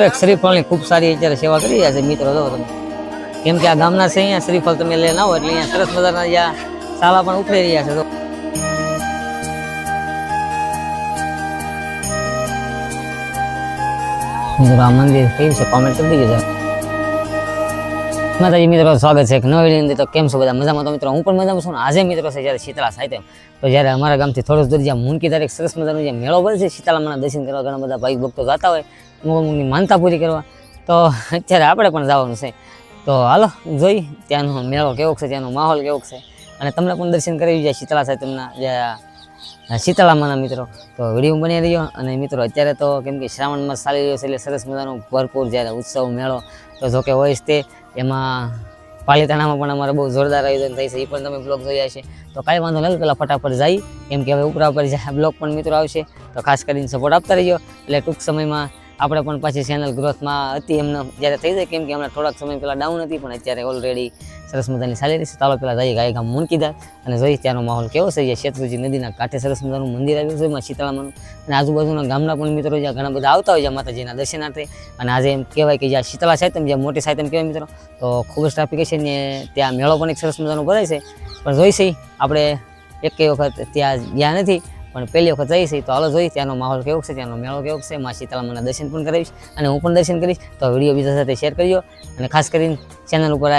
તો એક શ્રીફળની ખૂબ સારી અત્યારે સેવા કરી રહ્યા છે મિત્રો, જો તમે. કેમ કે આ ગામના છે અહીંયા શ્રીફળ તમે લઈને આવો એટલે અહીંયા સરસ મજાના જ્યાં સાલા પણ ઉખડી રહ્યા છે તો મિત્રો મંદિર કેવું છે? કોમેન્ટ કરી દીજો. માતાજી મિત્રો, સ્વાગત છે એક નવી અંદર. તો કેમ છો બધા? મજામાં? તો મિત્રો, હું પણ મજામાં છું આજે મિત્રો છે જ્યારે શીતળા સાહિત્ય. તો જ્યારે અમારા ગામથી થોડું દૂર જ્યાં મુનકી તારીખ સરસ મજાનો જે મેળો બને છે, શીતળામાના દર્શન કરવા ઘણા બધા ભાઈ ભક્તો જતા હોય અમુક અમુકની માનતા પૂરી કરવા. તો અત્યારે આપણે પણ જવાનું છે. તો હાલો, જોઈ ત્યાંનો મેળો કેવો છે, ત્યાંનો માહોલ કેવો છે. અને તમને પણ દર્શન કરી જાય શીતળા સાહિત્યના જે શીતળામાના મિત્રો. તો વીડિયો બની રહ્યો અને મિત્રો, અત્યારે તો કેમ કે શ્રાવણમાં ચાલી રહ્યો છે એટલે સરસ મજાનો ભરપૂર જ્યારે ઉત્સવ, મેળો તો જોકે હોય જ તે. એમાં પાલીતાણામાં પણ અમારે બહુ જોરદાર આયોજન થાય છે. એ પણ તમે બ્લોગ જોયા છે તો કાંઈ વાંધો નથી પેલા ફટાફટ જાય. કેમ કે હવે ઉપરા ઉપર બ્લોગ પણ મિત્રો આવશે, તો ખાસ કરીને સપોર્ટ આપતા રહીજો. એટલે ટૂંક સમયમાં આપણે પણ પાછી ચેનલ ગ્રોથમાં હતી એમને જ્યારે થઈ જાય, કેમ કે હમણાં થોડાક સમય પહેલાં ડાઉન હતી, પણ અત્યારે ઓલરેડી સરસ મજાની ચાલી રહી છે. ચાલો પહેલાં જઈએ ગાય ગામ મુનકીદાર અને જોઈએ ત્યાંનો માહોલ કેવો છે. જે શેત્રુજી નદીના કાંઠે સરસ મજાનું મંદિર આવ્યું છે, એમાં શીતળામાનું. અને આજુબાજુના ગામના પણ મિત્રો જ્યાં ઘણા બધા આવતા હોય છે માતાજીના દર્શનાર્થે. અને આજે એમ કહેવાય કે જ્યાં શીતળા સાહિત્યમ જ્યાં મોટી સાહિત્યમ કહેવાય મિત્રો, તો ખૂબ જ ટ્રાફિક છે ને ત્યાં મેળો પણ એક સરસ મજાનો ભરાય છે. પણ જોઈશે આપણે એક વખત ત્યાં ગયા નથી. પણ પહેલી વખત જઈશ તો હાલો જોઈ ત્યાંનો માહોલ કેવો છે, ત્યાંનો મેળો કેવો છે માં શીતળામાના દર્શન પણ કરાવીશ અને હું પણ દર્શન કરીશ. તો વીડિયો બીજા સાથે શેર કરજો અને ખાસ કરીને ચેનલ ઉપર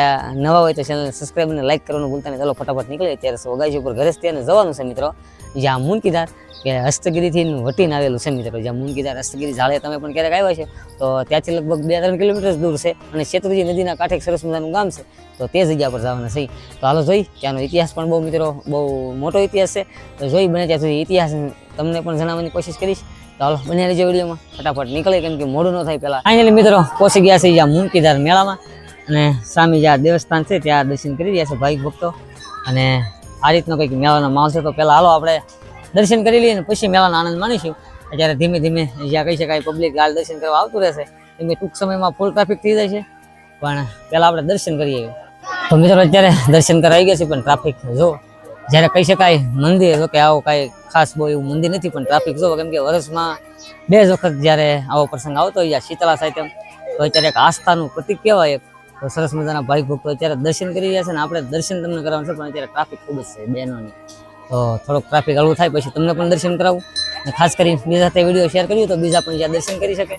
નવા હોય તો ચેનલ સબસ્ક્રાઈબ અને લાઈક કરવાનું ભૂલતા નહીં. ચાલો ફટાફટ નીકળીએ. ત્યારે વગાઈ ઉપર? ઘરે ત્યાં જવાનું છે મિત્રો. જ્યાં મૂનકીધાર કે હસ્તગીરીથી વટીને આવેલું છે મિત્રો. જ્યાં મૂનકીધાર, હસ્તગીરી ઝાડે તમે પણ ક્યારેક આવ્યા છે, તો ત્યાંથી લગભગ બે ત્રણ કિલોમીટર દૂર છે અને શેત્રુજી નદીના કાંઠે સરસ મજાનું ગામ છે. તો તે જગ્યા પર જવાના છે. તો હાલો જોઈ, ત્યાંનો ઇતિહાસ પણ બહુ મિત્રો, બહુ મોટો ઇતિહાસ છે. તો જોઈ બને ત્યાં સુધી ઇતિહાસ તમને પણ જણાવવાની કોશિશ કરીશ. તો હાલો બને રહેજો વિડીયોમાં. ફટાફટ નીકળે, કેમ કે મોડું ન થાય પહેલાં. ફાઇનલી મિત્રો, પહોંચી ગયા છે જ્યાં મુમકીદાર મેળામાં. અને સામે જ્યાં દેવસ્થાન છે, ત્યાં દર્શન કરી રહ્યા છે ભાઈ ભક્તો. અને આ રીતનો કંઈક મેળાનો માહોલ છે, તો પહેલાં હાલો આપણે દર્શન કરી લઈએ અને પછી મેળાનો આનંદ માણીશું. અત્યારે ધીમે ધીમે જ્યાં કહી શકાય પબ્લિક ગાળ દર્શન કરવા આવતું રહેશે. એમ ટૂંક સમયમાં ફૂલ ટ્રાફિક થઈ જાય છે. પણ પહેલાં આપણે દર્શન કરીએ. તો મિત્રો અત્યારે દર્શન કરાવી ગયા છે, પણ ટ્રાફિક જો જ્યારે કહી શકાય મંદિર, જો કે આવો કાંઈ ખાસ બહુ એવું મંદિર નથી, પણ ટ્રાફિક જો, કેમ કે વર્ષમાં બે જ વખત જ્યારે આવો પ્રસંગ આવતો હોય શીતળા સાહિત્યમ તો અત્યારે એક આસ્થાનું પ્રતિક કહેવાય એક. તો સરસ મજાના ભાઈ ભક્તો અત્યારે દર્શન કરી રહ્યા છે ને આપણે દર્શન તમને કરવાનું છે, પણ અત્યારે ટ્રાફિક ખૂબ જ છે બહેનોની. તો થોડોક ટ્રાફિક હળવું થાય, પછી તમને પણ દર્શન કરાવું. અને ખાસ કરીને બીજા સાથે વીડિયો શેર કરીએ તો બીજા પણ જ્યાં દર્શન કરી શકે.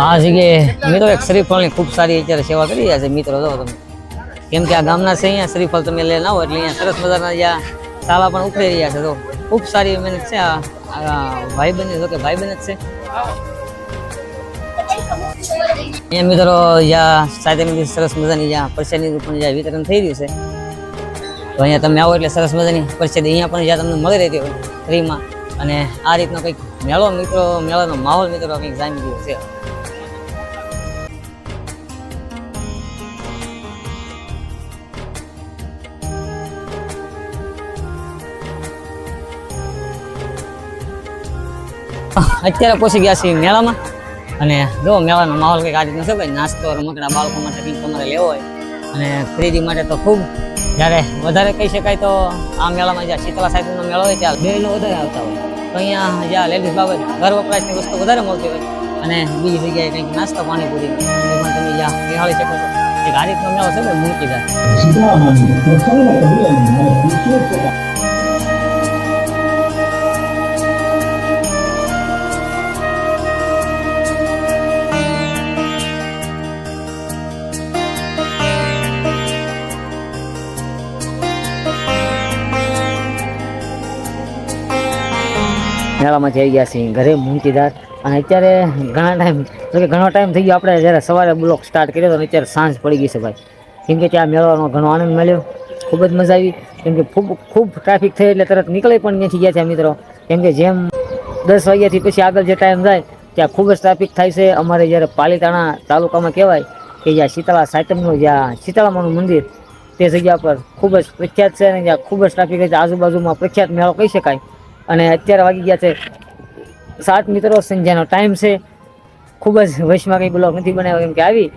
આ જગ્યાએ મિત્રો એક શ્રીફળની ખૂબ સારી અત્યારે સેવા કરી રહ્યા છે. મિત્રો, જો તમે કેમ કે આ ગામના છે, અહીંયા શ્રીફળ તમે લઈને આવો એટલે અહીંયા સરસ મજાના જ્યાં સાલા પણ ઉખડી રહ્યા છે. તો ખૂબ સારી મહેનત છે, આ ભાઈ બહેન જો કે ભાઈ બહેન જ છે. અહીંયા મિત્રો, જ્યાં સાથે સરસ મજાની જ્યાં પ્રસાદની પણ જ્યાં વિતરણ થઈ રહ્યું છે. તો અહીંયા તમે આવો એટલે સરસ મજાની પ્રસાદી અહીંયા પણ જ્યાં તમને મળી રહેતી હોય, ફ્રીમાં. અને આ રીતનો કંઈક મેળો મિત્રો, મેળાનો માહોલ મિત્રો કંઈક જામી ગયો છે. અત્યારે પહોંચી ગયા છીએ મેળામાં. અને જો મેળાનો માહોલ કંઈક આ રીતનો છે ભાઈ, નાસ્તો, રમકડા, બાળકો માટે કંઈક તમારે લેવો હોય. અને ખરીદી માટે તો ખૂબ, જ્યારે વધારે કહી શકાય તો આ મેળામાં જ્યાં શીતળા સાહેબનો મેળો હોય ત્યાં બહેનો વધારે આવતા હોય. તો અહીંયા જ્યાં લેડીઝ બાબત ઘર વપરાશની વસ્તુ વધારે મળતી હોય અને બીજી જગ્યાએ કંઈક નાસ્તો, પાણીપુરી, એ પણ તમે જ્યાં નિહાળી શકો છો. એક આ રીતનો મેળો છે ને મૂકીદાર મેળામાં જઈ ગયા છીએ, ઘરે મૂંગીદાર અને અત્યારે ઘણા ટાઈમ કે ઘણો ટાઈમ થઈ ગયો આપણે, જ્યારે સવારે બ્લોક સ્ટાર્ટ કર્યો હતો અને અત્યારે સાંજ પડી ગઈ છે ભાઈ. કેમ કે ત્યાં મેળવાનો ઘણો આનંદ મળ્યો, ખૂબ જ મજા આવી. કેમ કે ખૂબ ખૂબ ટ્રાફિક થઈ એટલે તરત નીકળી પણ ત્યાંથી ગયા છે મિત્રો. કેમ કે જેમ દસ વાગ્યાથી પછી આગળ જે ટાઈમ જાય, ત્યાં ખૂબ જ ટ્રાફિક થાય છે. અમારે જ્યારે પાલીતાણા તાલુકામાં કહેવાય કે જ્યાં શીતળા સાતમનું, જ્યાં શીતળામાનું મંદિર, તે જગ્યા પર ખૂબ જ પ્રખ્યાત છે અને જ્યાં ખૂબ જ ટ્રાફિક છે. આજુબાજુમાં પ્રખ્યાત મેળો કહી શકાય. અને અત્યારે વાગી ગયા છે સાત મિત્રો સંધ્યાનો ટાઈમ છે. ખૂબ જ વચમાં કંઈ બ્લોગ નથી બનાવ્યો કેમ કે આવી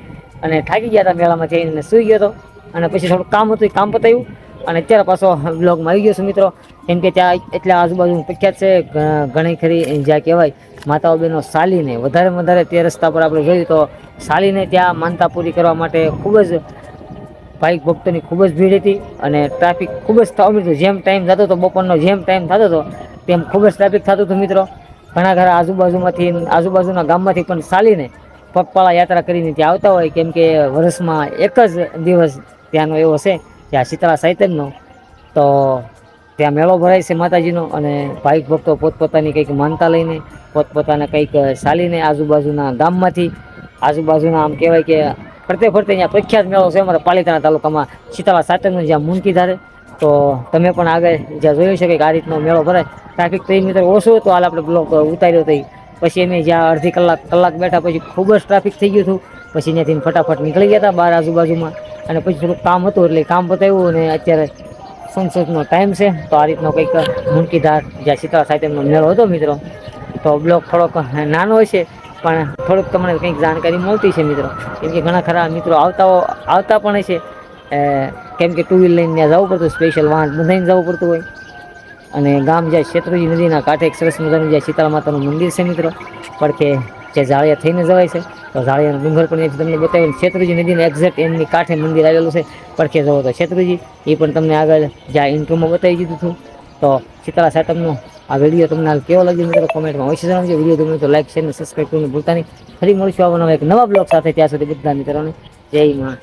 અને થાકી ગયા હતા મેળામાં જઈને સૂઈ ગયો હતો. અને પછી થોડું કામ હતું, એ કામ પતાવ્યું અને અત્યારે પાછો બ્લોગમાં આવી ગયો છું મિત્રો. કેમ કે ત્યાં એટલા આજુબાજુ પ્રખ્યાત છે ઘણી ખરી જ્યાં કહેવાય, માતાઓ બહેનો સાલીને, વધારે વધારે તે રસ્તા પર આપણે જોયું તો સાલીને ત્યાં માનતા પૂરી કરવા માટે ખૂબ જ ભાઈક ભક્તોની ખૂબ જ ભીડ હતી. અને ટ્રાફિક ખૂબ જ થવા મળ્યું જેમ ટાઈમ થતો હતો, બપોરનો જેમ ટાઈમ થતો હતો તેમ ખૂબ જ ટ્રાફિક થતું હતું મિત્રો. ઘણા ઘણા આજુબાજુમાંથી, આજુબાજુના ગામમાંથી પણ ચાલીને પગપાળા યાત્રા કરીને ત્યાં આવતા હોય. કેમ કે વર્ષમાં એક જ દિવસ ત્યાંનો એવો છે ત્યાં શીતળા સાહિત્યનો. તો ત્યાં મેળો ભરાય છે માતાજીનો અને ભાઈક ભક્તો પોતપોતાની કંઈક માનતા લઈને, પોતપોતાના કંઈક ચાલીને આજુબાજુના ગામમાંથી, આજુબાજુના આમ કહેવાય કે ફરતે ફરતે અહીંયા પ્રખ્યાત મેળો છે અમારા પાલિતાણા તાલુકામાં શીતળા સાતમનો જ્યાં મુનકી ધારે. તો તમે પણ આગળ જ્યાં જોઈ શકે કે આ રીતનો મેળો ભરાય ટ્રાફિક તો મીટર ઓછો હતો. હાલ આપણે બ્લોક ઉતાર્યો થઈ પછી અમે જ્યાં અડધી કલાક કલાક બેઠા પછી ખૂબ જ ટ્રાફિક થઈ ગયું હતું. પછી ત્યાંથી ફટાફટ નીકળી ગયા હતા બહાર આજુબાજુમાં. અને પછી થોડુંક કામ હતું એટલે કામ પતાવ્યું અને અત્યારે સનસેટનો ટાઈમ છે. તો આ રીતનો કંઈક મુનકીધાર જ્યાં શીતળા સાહિત્યનો મેળો હતો મિત્રો. તો બ્લોક થોડોક નાનો હશે, પણ થોડુંક તમને કંઈક જાણકારી મળતી છે મિત્રો. કેમ કે ઘણા ખરા મિત્રો આવતા આવતા પણ છે કેમ કે ટુ વ્હીલ લઈને ત્યાં જવું પડતું સ્પેશિયલ વાહન બંધાઈને જવું પડતું હોય. અને ગામ જ્યાં શેત્રુજી નદીના કાંઠે એક સરસ મજાનું જ્યાં શીતળા માતાનું મંદિર છે મિત્રો, પડખે જે ઝાડિયા થઈને જવાય છે. તો ઝાડિયાનો ડુંગર પણ તમને બતાવ્યું શેત્રુજી નદીના એક્ઝેક્ટ એમની કાંઠે મંદિર આવેલું છે, પડખે જવો તો શેત્રુજી. એ પણ તમને આગળ જ્યાં ઇન્ટ્રોમાં બતાવી દીધું હતું. તો શીતળા સાતમનો આ વીડિયો તમને કેવો લાગ્યો મિત્રો? કોમેન્ટમાં અવશ્ય જણાવજો. વીડિયો ગમે તો લાઈક, શેર અને સબસ્ક્રાઈબ કરીને ભૂલતા નહીં. ફરી મળીશું આવવાના એક નવા બ્લોગ સાથે. ત્યાં સુધી બધા મિત્રોને જય મા